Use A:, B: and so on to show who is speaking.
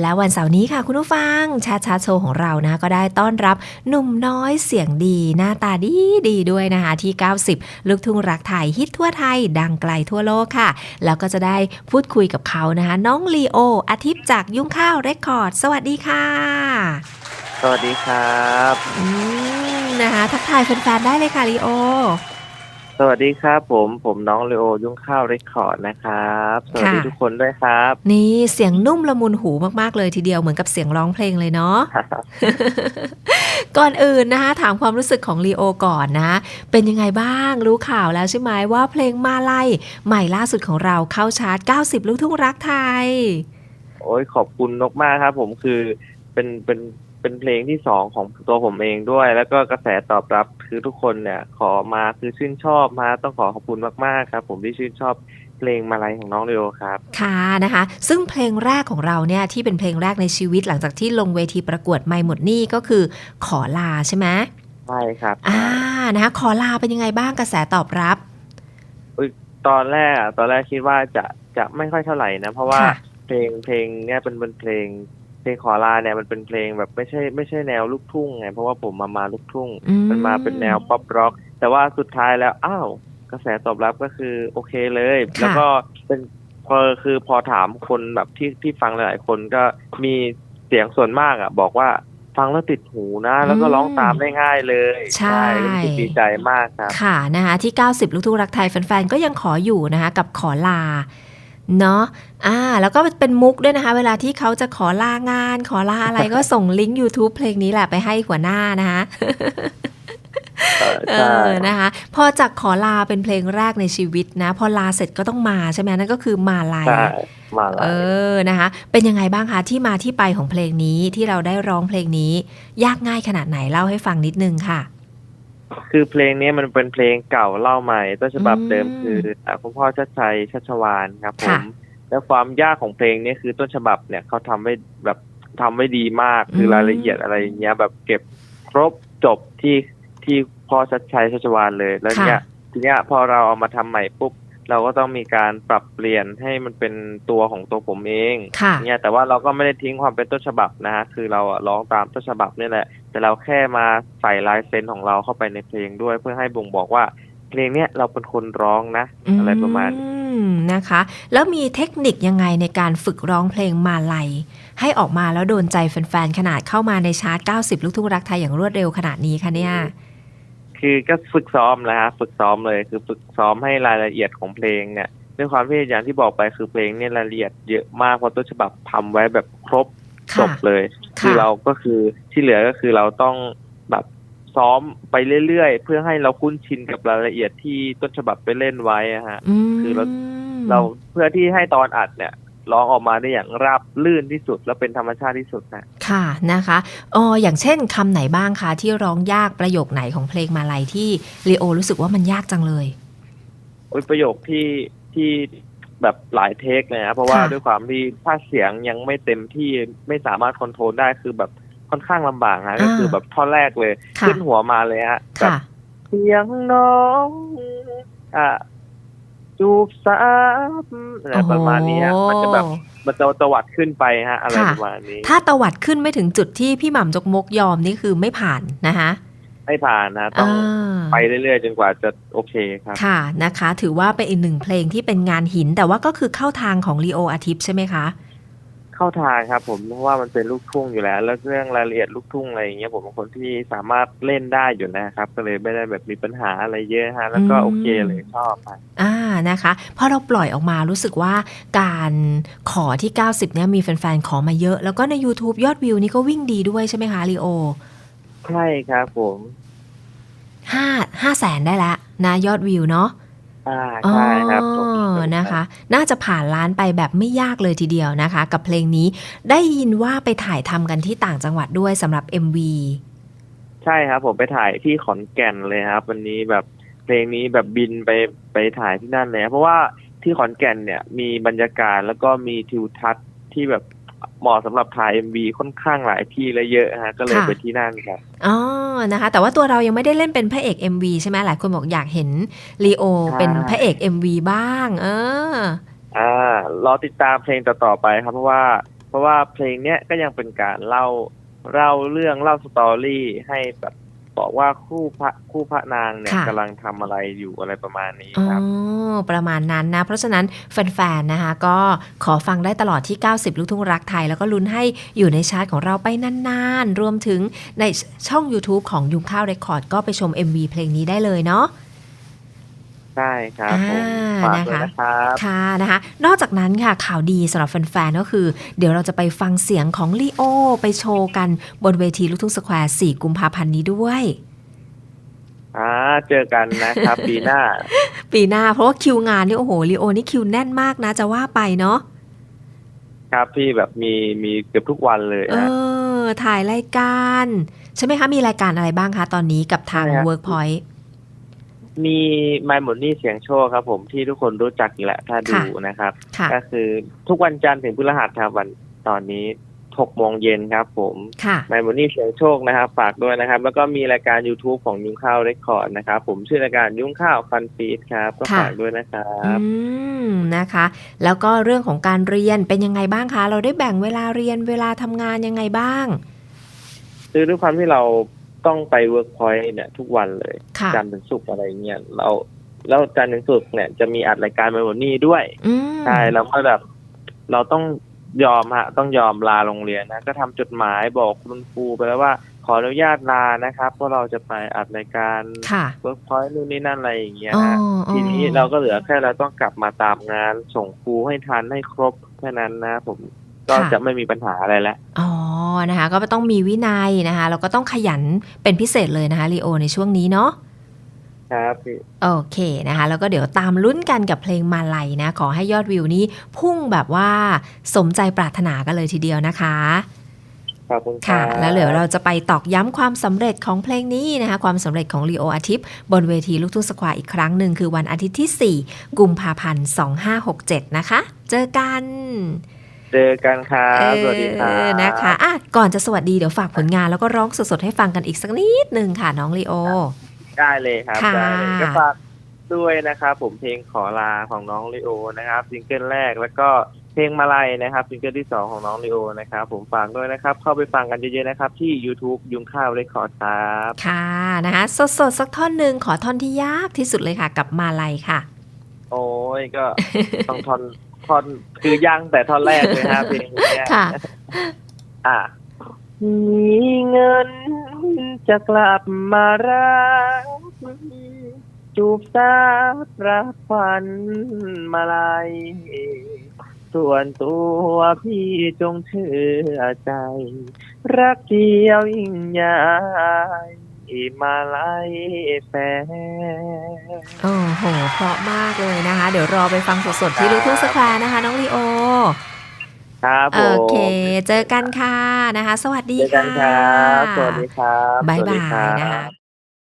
A: และวันเสาร์นี้ค่ะคุณผู้ฟัง ชาชาโชว์ของเรานะ ก็ได้ต้อนรับหนุ่มน้อยเสียงดี หน้าตาดีดีด้วยนะคะ ที่ 90 ลูกทุ่งรักไทยฮิตทั่วไทย ดังไกลทั่วโลกค่ะ แล้วก็จะได้พูดคุยกับเขานะคะ น้องลีโอ อาทิตย์จากยุ่งข้าวเรคคอร์ด สวัสดีค่ะ
B: สวัสดีครับ
A: อืมนะคะทักทายแฟนๆได้เลยค่ะลีโอ
B: สวัสดีครับ ผมผมน้องเลโอยุ่งข้าวเรคคอร์ดนะครับ สวัสดี
A: ค่ะ
B: ทุกคนด้วยครับ
A: นี่เสียงนุ่มละมุนหูมากๆเลยทีเดียวเหมือนกับเสียงร้องเพลงเลยเนาะ ก่อนอื่นนะคะถามความรู้สึกของลีโอก่อนนะ เป็นยังไงบ้างรู้ข่าวแล้วใช่ไหมว่าเพลงมาไล่ใหม่ล่าสุดของเราเข้าชาร์ต 90 ลูกทุ่งรักไทย
B: โอ้ยขอบคุณนกมากครับ ผมคือเป็นเป็น เป็นเพลงที่สองของตัวผมเองด้วย แล้วก็กระแสตอบรับคือทุกคนเนี่ย ขอมาคือชื่นชอบมาต้องขอขอบคุณมากๆครับ ผมที่ชื่นชอบเพลงมาลัยของน้องเลโอครับ
A: ค่ะนะคะ ซึ่งเพลงแรกของเราเนี่ยที่เป็นเพลงแรกในชีวิตหลังจากที่ลงเวทีประกวดไม่หมดหนี่ก็คือขอลาใช่ไหม
B: ใช่ครับ
A: อ่านะคะขอลาเป็นยังไงบ้างกระแสตอบรับ
B: ตอนแรกอะตอนแรกคิดว่าจะจะไม่ค่อยเท่าไหร่นะ เพราะว่า
A: ค่ะ
B: เพลงเพลงเนี่ยเป็นเป็นเพลงเพ ลงขอลาเนี่ยมันเป็นเพลงแบบไม่ใช่ไม่ใช่แนวลูกทุ่งไงเพราะว่าผมมามาลูกทุ่ง
A: อื
B: มันมาเป็นแนวป๊อปร็อก แต่ว่าสุดท้ายแล้วอ้าวกระแสตอบรับก็คือโอเคเลย
A: ค่ะ
B: แล้วก็เป็นพอคือพอถามคนแบบที่ที่ฟังหลายๆคนก็มีเสียงส่วนมากอะ บอกว่าฟังแล้วติดหูนะ แล้วก็ร้องตามได้ง่ายเลย
A: ใช่
B: รู้สึกดีใจมากครับ
A: ค่ะนะคะที่ 90 ลูกทุ่งรักไทยแฟนๆ ก็ยังขออยู่นะคะ กับขอลา เนาะอ่า แล้วก็เป็นมุกด้วยนะคะ เวลาที่เขาจะขอลางาน ขอลาอะไรก็ส่งลิงก์ YouTube เพลงนี้แหละไปให้หัวหน้านะคะ
B: เออ
A: เอ
B: ใช่
A: อนะคะ พอจากขอลาเป็นเพลงแรกในชีวิตนะ พอลาเสร็จก็ต้องมาใช่ไหมนั่นก็คือมาลาย
B: ใช่มา
A: เอ
B: ลาย
A: อนะคะ เป็นยังไงบ้างคะที่มาที่ไปของเพลงนี้ที่เราได้ร้องเพลงนี้ ยากง่ายขนาดไหนเล่าให้ฟังนิดนึงค่ะ
B: คือเพลงนี้มันเป็นเพลงเก่าเล่าใหม่ต้นฉบับ
A: อืม
B: เดิมคืออะคุณพ่อชัดชัยชัชวานครับผ
A: ค่ะ
B: มแล้วความยากของเพลงนี้คือต้นฉบับเนี่ยเขาทำไว้แบบทำไว้ดีมากคือ
A: ม
B: รายละเอียดอะไรอย่างเงี้ย แบบเก็บครบจบที่ที่พ่อชัดชัยชัชวานเลยแล้วเนี่ยทีเนี้ยพอเราเอามาทำใหม่ปุ๊บเราก็ต้องมีการปรับเปลี่ยนให้มันเป็นตัวของตัวผมเอง
A: ค่ะ
B: เนี่ยแต่ว่าเราก็ไม่ได้ทิ้งความเป็นต้นฉบับนะฮะคือเราอะร้องตามต้นฉบับนี่แหละ แต่เราแค่มาใส่ลายเซ็นของเราเข้าไปในเพลงด้วย เพื่อให้บ่งบอกว่าเพลงเนี้ยเราเป็นคนร้องนะ อะไรประมาณนี้
A: อืมนะคะ แล้วมีเทคนิคยังไงในการฝึกร้องเพลงมาลัย ให้ออกมาแล้วโดนใจแฟนๆขนาดเข้ามาในชาร์ต 90 ลูกทุ่งรักไทยอย่างรวดเร็วขนาดนี้คะเนี่ย
B: คือก็ฝึกซ้อมนะฮะฝึกซ้อมเลยคือฝึกซ้อมให้รายละเอียดของเพลงเนี่ยด้วยความที่อย่างที่บอกไปคือเพลงเนี่ยรายละเอียดเยอะมากเพราะต้นฉบับทำไว้แบบครบ จ
A: ค่ะ
B: บเลย
A: ค่ะ
B: คือเราก็คือที่เหลือก็คือเราต้องแบบซ้อมไปเรื่อยๆ เพื่อให้เราคุ้นชินกับรายละเอียดที่ต้นฉบับไปเล่นไว้อะฮะ
A: อืม
B: คือเราเราเพื่อที่ให้ตอนอัดเนี่ยร้องออกมาได้อย่างราบลื่นที่สุด และเป็นธรรมชาติที่สุดนะ
A: ค่ะนะคะอ๋ออย่างเช่นคำไหนบ้างคะที่ร้องยากประโยคไหนของเพลงมาลัยที่ลีโอรู้สึกว่ามันยากจังเลย
B: โอ้ยประโยคที่ที่ แบบหลายเทคเลยนะเพราะว่า
A: ค่ะ
B: ด้วยความที่ถ้าเสียงยังไม่เต็มที่ไม่สามารถคอนโทรลได้คือแบบค่อนข้างลำบากฮะก็คือแบบท่อนแรกเลย
A: ค่ะ
B: ขึ้นหัวมาเลยฮะแบบ
A: ค่ะ
B: เสียงน้องอะจูบสามอะไรประมาณนี้ฮะมันจะแบบ
A: โอ้
B: มันจะตวัดขึ้นไปฮะ อะไร
A: ค่ะ
B: ประมาณนี้
A: ถ้าตวัดขึ้นไม่ถึงจุดที่พี่หม่ำจกมกยอมนี่คือไม่ผ่านนะคะ
B: ไม่ผ่านนะต้องาไปเรื่อยๆจนกว่าจะโอเคครับ
A: ค่ะนะคะ ถือว่าเป็นอีกหนึ่งเพลงที่เป็นงานหินแต่ว่าก็คือเข้าทางของลีโออาทิตย์ใช่ไหมคะ
B: เข้าทางครับ ผมเพราะว่ามันเป็นลูกทุ่งอยู่แล้ว แล้วเรื่องรายละเอียดลูกทุ่งอะไรอย่างเงี้ยผมเป็นคนที่สามารถเล่นได้อยู่นะครับ ก็เลยไม่ได้แบบมีปัญหาอะไรเยอะฮะแล้วก็
A: อืม
B: โอเคเลยชอบครับ
A: อ่านะคะพอเราปล่อยออกมารู้สึกว่าการขอที่ 90เนี่ยมีแฟนๆขอมาเยอะ แล้วก็ใน YouTube ยอดวิวนี่ก็วิ่งดีด้วยใช่ไหมคะลีโอ
B: ใช่ครับผม
A: ห้าห้าแสนได้แล้วนะยอดวิวเนาะ
B: อ่าใช่ครับ
A: อ๋
B: ผม
A: อนะคะ น่าจะผ่านล้านไปแบบไม่ยากเลยทีเดียวนะคะ กับเพลงนี้ได้ยินว่าไปถ่ายทำกันที่ต่างจังหวัดด้วยสำหรับ MV
B: ใช่ครับ ผมไปถ่ายที่ขอนแก่นเลยครับ วันนี้แบบเพลงนี้แบบบินไปไปถ่ายที่นั่นเลยครับเพราะว่าที่ขอนแก่นเนี่ยมีบรรยากาศแล้วก็มีทิวทัศน์ที่แบบ เหมาะสำหรับถ่าย MV ค่อนข้างหลายที่และเยอะฮะก็เลย
A: ค่ะ
B: ไปที่นั่นครับ
A: อ๋อนะคะ แต่ว่าตัวเรายังไม่ได้เล่นเป็นพระเอก MV ใช่ไหมหลายคนบอกอยากเห็นลีโอ
B: ใช่
A: เป็นพระเอก MV บ้าง เออ
B: อ่ารอติดตามเพลงต่อๆไปครับเพราะว่า เพราะว่าเพลงเนี้ยก็ยังเป็นการเล่าเล่าเรื่องเล่าสตอรี่ให้แบบ บอกว่าคู่พระคู่พระนางเนี่ย
A: ค่ะ
B: กำลังทำอะไรอยู่อะไรประมาณนี้
A: อ๋อ
B: ครับ
A: ประมาณนั้นนะ เพราะฉะนั้นแฟนๆ นะคะ ก็ขอฟังได้ตลอดที่ 90 ลูกทุ่งรักไทย แล้วก็ลุ้นให้อยู่ในชาร์ตของเราไปนานๆ รวมถึงในช่อง YouTube ของยุงข้าวเรคคอร์ดก็ไปชม MV เพลงนี้ได้เลยเนาะ
B: ใช่ครับผม
A: อ่า
B: ฝาก
A: นะ
B: ด้วย
A: คะ
B: นะครับ
A: ค่ะนะคะ นอกจากนั้นค่ะข่าวดีสำหรับแฟนๆก็คือ เดี๋ยวเราจะไปฟังเสียงของลีโอ ไปโชว์กันบนเวทีลูกทุ่งสแควร์4กุมภาพันธ์นี้ด้วย
B: อ่าเจอกันนะครับ ปีหน้า
A: ปีหน้าเพราะว่าคิวงานนี่โอ้โหลีโอนี่คิวแน่นมากนะจะว่าไปเนาะ
B: ครับพี่แบบมีมีเกือบทุกวันเลย
A: เอ
B: นะ
A: อถ่ายรายการ ใช่ไหมคะ มีรายการอะไรบ้างคะ ตอนนี้กับทาง
B: ใช่ครับ
A: Workpoint
B: มีไมหมดนี่เสียงโชคครับ ผมที่ทุกคนรู้จักอยู่แหละถ้าดู
A: ค่ะ
B: นะครับ
A: ค่ะ
B: ก็คือทุกวันจันทร์ถึงพฤหัสครับวันตอนนี้หกโมงเย็นครับ ผม
A: ค่ะ
B: ไมหมดนี่เสียงโชคนะครับ ฝากด้วยนะครับ แล้วก็มีรายการ YouTube ของยุ้งข้าวเรคคอร์ดนะครับ ผมชื่อรายการยุ้งข้าวฟันฟีดครับ ก็
A: ค่ะ
B: ฝากด้วยนะครับ
A: อืมนะคะ แล้วก็เรื่องของการเรียนเป็นยังไงบ้างคะ เราได้แบ่งเวลาเรียนเวลาทำงานยังไงบ้าง
B: คือด้วยความที่เรา ต้องไปเวิร์กพอยต์เนี่ยทุกวันเลย
A: ค่ะ
B: จันทร์ถึงศุกร์อะไรเงี้ยเราแล้วจันทร์ถึงศุกร์เนี่ยจะมีอัดรายการไมหมดนี่ด้วย
A: อืม
B: ใช่แล้วก็แบบ เราต้องยอมฮะ ต้องยอมลาโรงเรียนนะก็ทำจดหมายบอกคุณครูไปแล้วว่า ขออนุญาตลานะครับเพราะเราจะไปอัดรายการ
A: ค่ะ
B: เวิร์กพอยต์นู่นนี่นั่นอะไรอย่างเงี้ย
A: อ๋อ
B: ฮะ
A: อ๋อ
B: ทีนี้เราก็เหลือแค่เราต้องกลับมาตามงานส่งครูให้ทันให้ครบแค่นั้นนะผม ก็
A: ค่ะ
B: จะไม่มีปัญหาอะไรแล้ว
A: อ๋อนะคะ ก็ต้องมีวินัยนะคะแล้วก็ต้องขยันเป็นพิเศษเลยนะคะลีโอในช่วงนี้เนาะ
B: ครับพี่
A: โอเคนะคะ แล้วก็เดี๋ยวตามลุ้นกันกับเพลงมาลัยนะ ขอให้ยอดวิวนี้พุ่งแบบว่าสมใจปรารถนากันเลยทีเดียวนะคะ
B: ขอบคุณครั
A: ค่ะ
B: บ
A: แล้วเดี๋ยวเราจะไปตอกย้ำความสำเร็จของเพลงนี้นะคะ ความสำเร็จของลีโออาทิตย์ บนเวทีลูกทุ่งสแควร์อีกครั้งหนึ่งคือวันอาทิตย์ที่ 4 กุมภาพันธ์ 2567 นะคะ เจอกัน
B: เจอกันครับ สวัสดีครั
A: เอบอนะคะอะก่อนจะสวัสดีเดี๋ยวฝากผลงานแล้วก็ร้องสดๆให้ฟังกันอีกสักนิดหนึ่งค่ะน้องลีโอ
B: ได้เลยครับ
A: ค่ะ
B: ได้เลยก็ฝากด้วยนะครับผมเพลงขอลาของน้องลิโอนะครับซิงเกิลแรกแล้วก็เพลงมาลัยนะครับซิงเกิลที่สองของน้องลิโอนะครับผมฝากด้วยนะครับ เข้าไปฟังกันเยอะๆนะครับ ที่ YouTube ยุงข้าวเรคคอร์ดครับ
A: ค่ะนะคะสดๆ สักท่อนหนึ่งขอท่อนที่ยากที่สุดเลยค่ะ กับมาลัยค่ะ
B: โอ้ยก็ต้องท่อน ท่อนคือยังแต่ท่อนแรกเลยครับเพลงเนี้ย
A: ค่ะ
B: อะมีเงินจะกลับมารักจูบสาบรับควันมาลัยส่วนตัวพี่จงเชื่อใจ รักเดียวยิ่งใหญ่ มาลัยแฟน
A: โอ้โห เพราะมากเลยนะคะ เดี๋ยวรอไปฟังสดๆที่ลูกทุ่งสแควร์นะคะ น้องลีโอ
B: ครับผ
A: โอ
B: ม
A: เค เจอกันค่ะนะคะ สวัสดี
B: เจอกั
A: ค่ะ
B: นครับสวัสดีครับ
A: บ๊าย
B: สวัสดี
A: บา
B: ครั
A: ย
B: บ
A: นะคะ